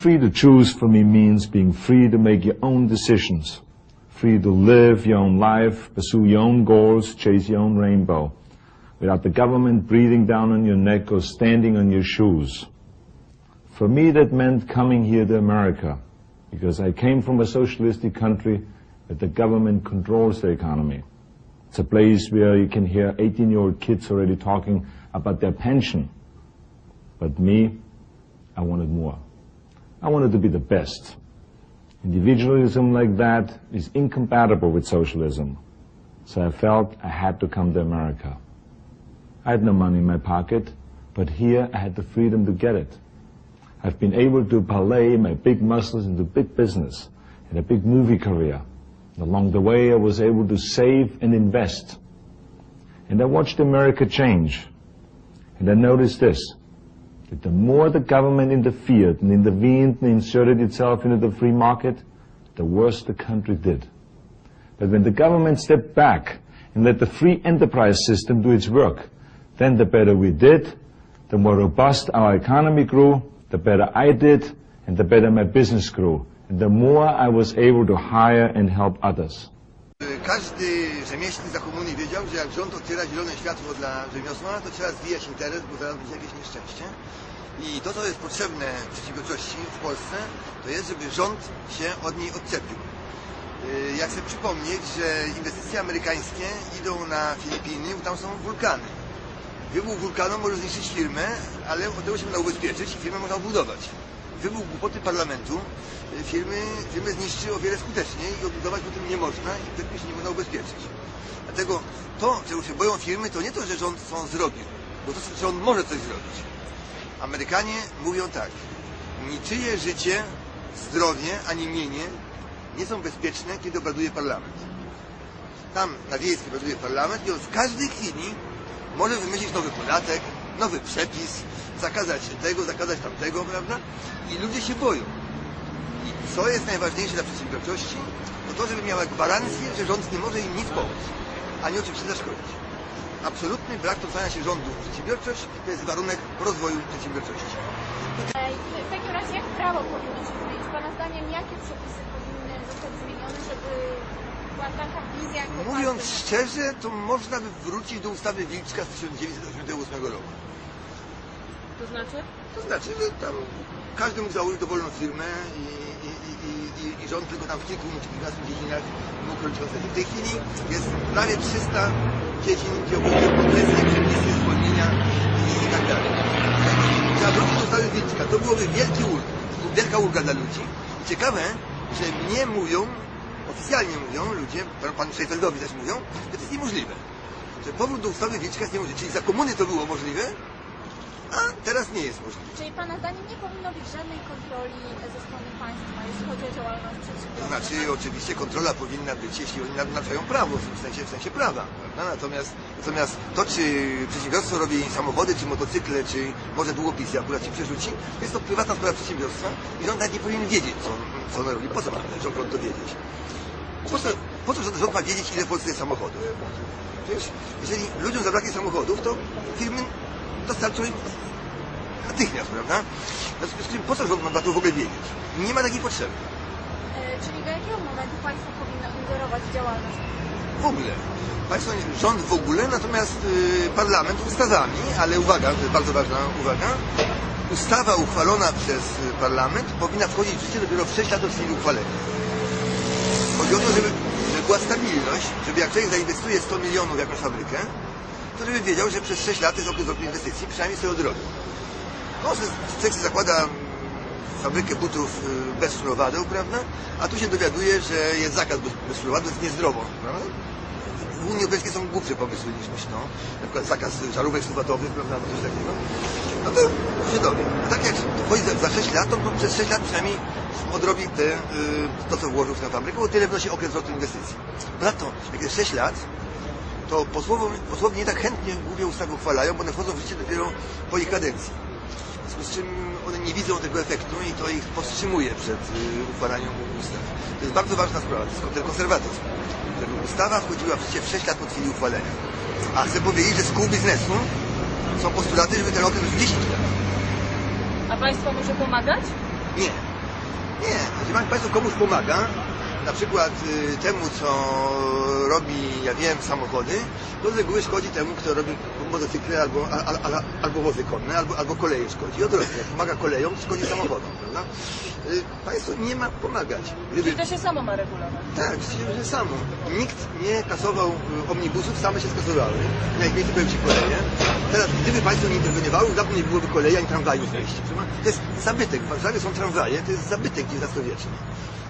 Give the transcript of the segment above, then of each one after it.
Free to choose for me means being free to make your own decisions, free to live your own life, pursue your own goals, chase your own rainbow, without the government breathing down on your neck or standing on your shoes. For me, that meant coming here to America, because I came from a socialistic country where the government controls the economy. It's a place where you can hear 18-year-old kids already talking about their pension. But me, I wanted more. I wanted to be the best. Individualism like that is incompatible with socialism. So I felt I had to come to America. I had no money in my pocket, but here I had the freedom to get it. I've been able to parlay my big muscles into big business and a big movie career. And along the way, I was able to save and invest. And I watched America change. And I noticed this that the more the government interfered and intervened and inserted itself into the free market, the worse the country did. But when the government stepped back and let the free enterprise system do its work, then the better we did, the more robust our economy grew, the better I did, and the better my business grew, and the more I was able to hire and help others. Rzemieślnik za komuny wiedział, że jak rząd otwiera zielone światło dla rzemiosła, to trzeba zwijać interes, bo zaraz będzie jakieś nieszczęście. I to, co jest potrzebne przedsiębiorczości w Polsce, to jest, żeby rząd się od niej odczepił. Yy, Ja chcę przypomnieć, że inwestycje amerykańskie idą na Filipiny, bo tam są wulkany. Wybuch wulkanu może zniszczyć firmę, ale od tego się można ubezpieczyć i firmę można odbudować. Wybuch głupoty parlamentu y, firmy, firmę zniszczy o wiele skuteczniej i odbudować potem nie można i wtedy się nie można ubezpieczyć. Dlatego to, czego się boją firmy, to nie to, że rząd co on zrobił, bo to, że on może coś zrobić. Amerykanie mówią tak, niczyje życie, zdrowie ani mienie nie są bezpieczne, kiedy obraduje parlament. Tam na wiejskim obraduje parlament i on w każdej chwili może wymyślić nowy podatek, nowy przepis, zakazać tego, zakazać tamtego, prawda? I ludzie się boją. I co jest najważniejsze dla przedsiębiorczości? To to, żeby miała gwarancję, że rząd nie może im nic pomóc, ani oczywiście zaszkodzić. Absolutny brak wtrącania się rządu w przedsiębiorczość to jest warunek rozwoju przedsiębiorczości. W takim razie jak prawo powinno się zmienić? Pana zdaniem jakie przepisy powinny zostać zmienione, żeby była taka wizja, Mówiąc szczerze, to można by wrócić do ustawy Wilczka z 1988 roku. To znaczy? To znaczy, że tam każdy mógł założyć dowolną firmę i, i, i, i, rząd tylko tam w kilku, kilkunastu dziedzinach mógł robić koncerty. W tej chwili jest prawie 300 dziedzin, gdzie obowiązują konwencje, przepisy, zwolnienia i, tak dalej. Trzeba wrócić do ustawy Wilczka. To byłoby wielki ulg, wielka ulga dla ludzi. Ciekawe, że mnie mówią, oficjalnie mówią ludzie, pan- panu Szejfeldowi też mówią, że to jest niemożliwe. Że powrót do ustawy Wilczka jest niemożliwy. Czyli za komuny to było możliwe, a teraz nie jest możliwe. Czyli Pana zdaniem nie powinno być żadnej kontroli ze strony państwa, jeśli chodzi o działalność To przedsiębiorców? znaczy oczywiście kontrola powinna być, jeśli oni naruszają prawo, w sensie, w sensie prawa. Prawda? Natomiast, natomiast to, czy przedsiębiorstwo robi samochody, czy motocykle, czy może długopisy akurat się przerzuci, to jest to prywatna sprawa przedsiębiorstwa i rząd nawet nie powinien wiedzieć, co, co ono robi. Po co ma rząd to wiedzieć? Po co, po co rząd, rząd ma wiedzieć, ile w Polsce jest samochodów? Przecież jeżeli ludziom zabraknie samochodów, to firmy dostarczą im natychmiast, prawda? W związku z tym po co rząd ma to w ogóle wiedzieć? Nie ma takiej potrzeby. E, Czyli do jakiego momentu państwo powinno ingerować w działalność? W ogóle. Państwo, rząd w ogóle, natomiast y, parlament ustawami, ale uwaga, to jest bardzo ważna uwaga, ustawa uchwalona przez parlament powinna wchodzić w życie dopiero w 6 lat od chwili uchwalenia. Chodzi o to, żeby, żeby była stabilność, żeby jak człowiek zainwestuje 100 milionów w jakąś fabrykę, to żeby wiedział, że przez 6 lat jest okres roku inwestycji, przynajmniej sobie odrobił. No, człowiek zakłada fabrykę butów y, bez sznurowadeł, prawda? A tu się dowiaduje, że jest zakaz bez, bez sznurowadeł, jest niezdrowo, prawda? W Unii Europejskiej są głupsze pomysły niż myślą. Na przykład zakaz żarówek suwatowych, prawda, albo coś takiego. No to się dowie. A tak jak wchodzi za, za 6 lat, to przez 6 lat przynajmniej odrobi te, y, to, co włożył w tę fabrykę, bo tyle wnosi okres zwrotu inwestycji. Ponadto, jak jest 6 lat, to posłowie, posłowie nie tak chętnie głupie ustawy uchwalają, bo one wchodzą w życie dopiero po ich kadencji. W związku z czym one nie widzą tego efektu i to ich powstrzymuje przed y, uchwalaniem ustaw. To jest bardzo ważna sprawa, to jest ten konserwatyzm. Ustawa wchodziła w życie w 6 lat po chwili uchwalenia. A chcę powiedzieć, że z kół biznesu są postulaty, żeby ten okres był 10 lat. A państwo może pomagać? Nie. Jeśli pan- państwo komuś pomaga, na przykład y, temu, co robi, ja wiem, samochody, to z reguły szkodzi temu, kto robi motocykle albo, al, al, al, albo wozy konne, albo, albo koleje szkodzi. Odwrotnie, jak pomaga kolejom, to szkodzi samochodom, prawda? Y, państwo nie ma pomagać. Gdyby, Czyli to się samo ma regulować. tak, że samo. Nikt nie kasował y, omnibusów, same się skasowały. Na ich miejscu pojawiły się koleje. Teraz, gdyby państwo nie interweniowało, dawno nie byłoby kolei ani tramwaju w mieście. To jest zabytek. W Warszawie są tramwaje, to jest zabytek XIX-wieczny.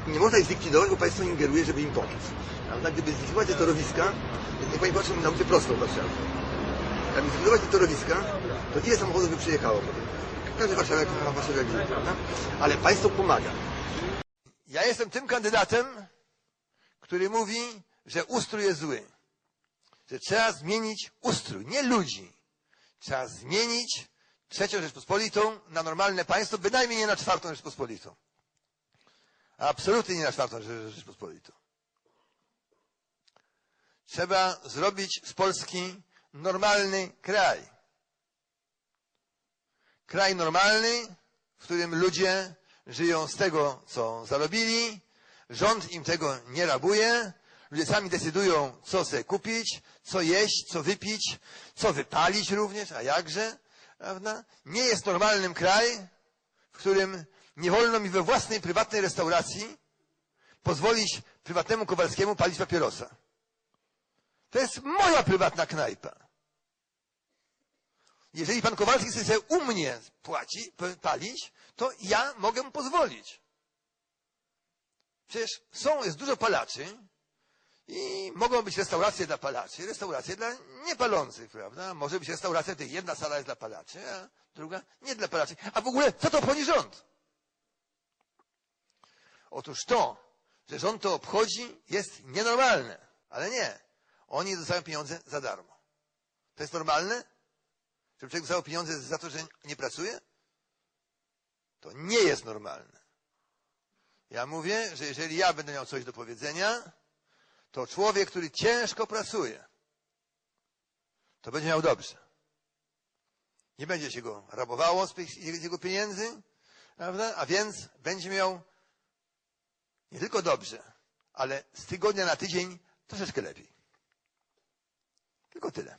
Nie można ich zlikwidować, bo państwo ingeruje, żeby im pomóc. Prawda? Gdyby zlikwidować te torowiska, niech pani patrzy na ulicę prostą w Warszawie. Jakby zlikwidować te torowiska, to ile samochodów by przyjechało potem? Każdy warszawiak ma warszawiak wie, prawda? Ale państwo pomaga. Ja jestem tym kandydatem, który mówi, że ustrój jest zły. Że trzeba zmienić ustrój, nie ludzi. Trzeba zmienić trzecią Rzeczpospolitą na normalne państwo, bynajmniej nie na czwartą Rzeczpospolitą. Absolutnie nie na czwartą Rze- Rzeczpospolitą. Trzeba zrobić z Polski normalny kraj. Kraj normalny, w którym ludzie żyją z tego, co zarobili, rząd im tego nie rabuje, ludzie sami decydują, co sobie kupić, co jeść, co wypić, co wypalić również, a jakże, prawda? Nie jest normalnym kraj, w którym nie wolno mi we własnej prywatnej restauracji pozwolić prywatnemu Kowalskiemu palić papierosa. To jest moja prywatna knajpa. Jeżeli pan Kowalski chce sobie u mnie płaci, palić, to ja mogę mu pozwolić. Przecież są, jest dużo palaczy i mogą być restauracje dla palaczy, restauracje dla niepalących, prawda? Może być restauracja, gdzie jedna sala jest dla palaczy, a druga nie dla palaczy. A w ogóle, co to obchodzi rząd? Otóż to, że rząd to obchodzi, jest nienormalne. Ale nie. Oni dostają pieniądze za darmo. To jest normalne? Żeby człowiek dostał pieniądze za to, że nie pracuje? To nie jest normalne. Ja mówię, że jeżeli ja będę miał coś do powiedzenia, to człowiek, który ciężko pracuje, to będzie miał dobrze. Nie będzie się go rabowało z jego pieniędzy, prawda? A więc będzie miał nie tylko dobrze, ale z tygodnia na tydzień troszeczkę lepiej. Tylko tyle.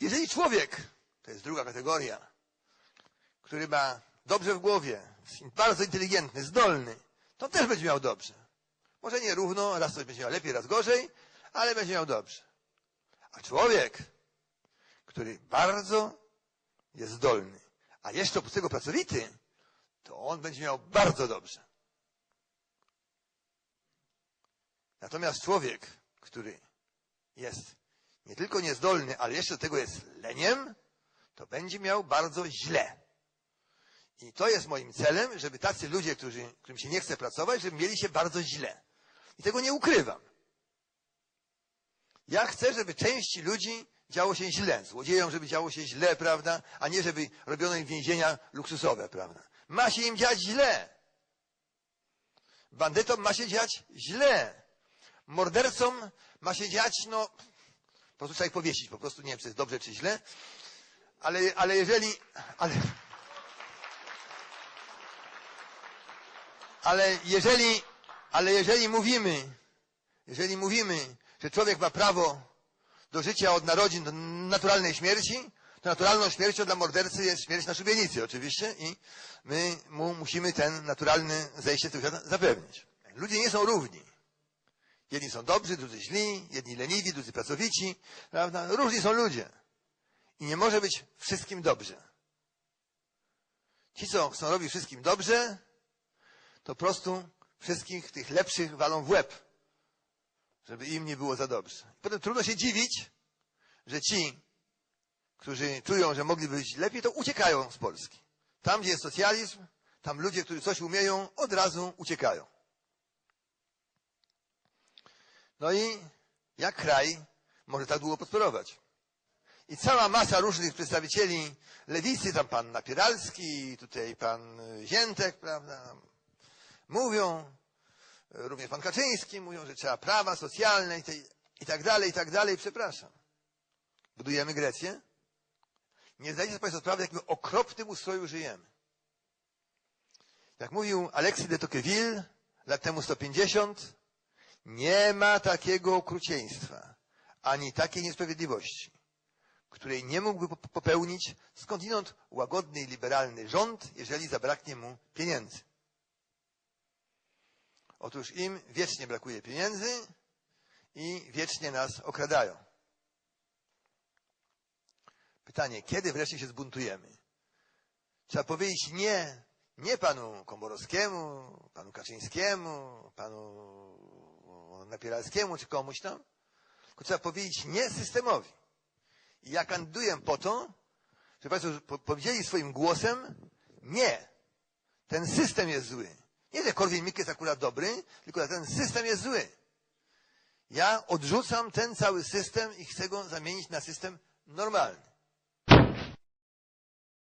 Jeżeli człowiek, to jest druga kategoria, który ma dobrze w głowie, bardzo inteligentny, zdolny, to też będzie miał dobrze. Może nie równo, raz coś będzie miał lepiej, raz gorzej, ale będzie miał dobrze. A człowiek, który bardzo jest zdolny, a jeszcze oprócz tego pracowity, to on będzie miał bardzo dobrze. Natomiast człowiek, który jest nie tylko niezdolny, ale jeszcze do tego jest leniem, to będzie miał bardzo źle. I to jest moim celem, żeby tacy ludzie, którzy, którym się nie chce pracować, żeby mieli się bardzo źle. I tego nie ukrywam. Ja chcę, żeby części ludzi działo się źle. Złodziejom, żeby działo się źle, prawda? A nie, żeby robiono im więzienia luksusowe, prawda? Ma się im dziać źle. Bandytom ma się dziać źle. Mordercom ma się dziać, no, po prostu trzeba ich powiesić. Po prostu nie wiem, czy jest dobrze, czy źle. Ale, ale jeżeli, ale, ale jeżeli, ale jeżeli mówimy, jeżeli mówimy, że człowiek ma prawo do życia od narodzin, do naturalnej śmierci, to naturalną śmiercią dla mordercy jest śmierć na szubienicy oczywiście i my mu musimy ten naturalny zejście z zapewnić. Ludzie nie są równi. Jedni są dobrzy, drudzy źli, jedni leniwi, drudzy pracowici, prawda? Różni są ludzie. I nie może być wszystkim dobrze. Ci, co chcą robić wszystkim dobrze, to po prostu wszystkich tych lepszych walą w łeb, żeby im nie było za dobrze. Potem trudno się dziwić, że ci, którzy czują, że mogliby być lepiej, to uciekają z Polski. Tam, gdzie jest socjalizm, tam ludzie, którzy coś umieją, od razu uciekają. No i jak kraj może tak długo prosperować? I cała masa różnych przedstawicieli lewicy, tam pan Napieralski, tutaj pan Ziętek, prawda, mówią, również pan Kaczyński mówią, że trzeba prawa socjalne i, te, i tak dalej, i tak dalej. Przepraszam. Budujemy Grecję? Nie zdajecie sobie państwo sprawy, w jakim okropnym ustroju żyjemy. Jak mówił Alexis de Tocqueville lat temu 150, nie ma takiego okrucieństwa, ani takiej niesprawiedliwości, której nie mógłby po- popełnić skądinąd łagodny i liberalny rząd, jeżeli zabraknie mu pieniędzy. Otóż im wiecznie brakuje pieniędzy i wiecznie nas okradają. Pytanie, kiedy wreszcie się zbuntujemy? Trzeba powiedzieć nie, nie panu Komorowskiemu, panu Kaczyńskiemu, panu Napieralskiemu czy komuś tam, tylko trzeba powiedzieć nie systemowi. I ja kandyduję po to, żeby Państwo po- powiedzieli swoim głosem nie. Ten system jest zły. Nie, że Korwin-Mikke jest akurat dobry, tylko ten system jest zły. Ja odrzucam ten cały system i chcę go zamienić na system normalny.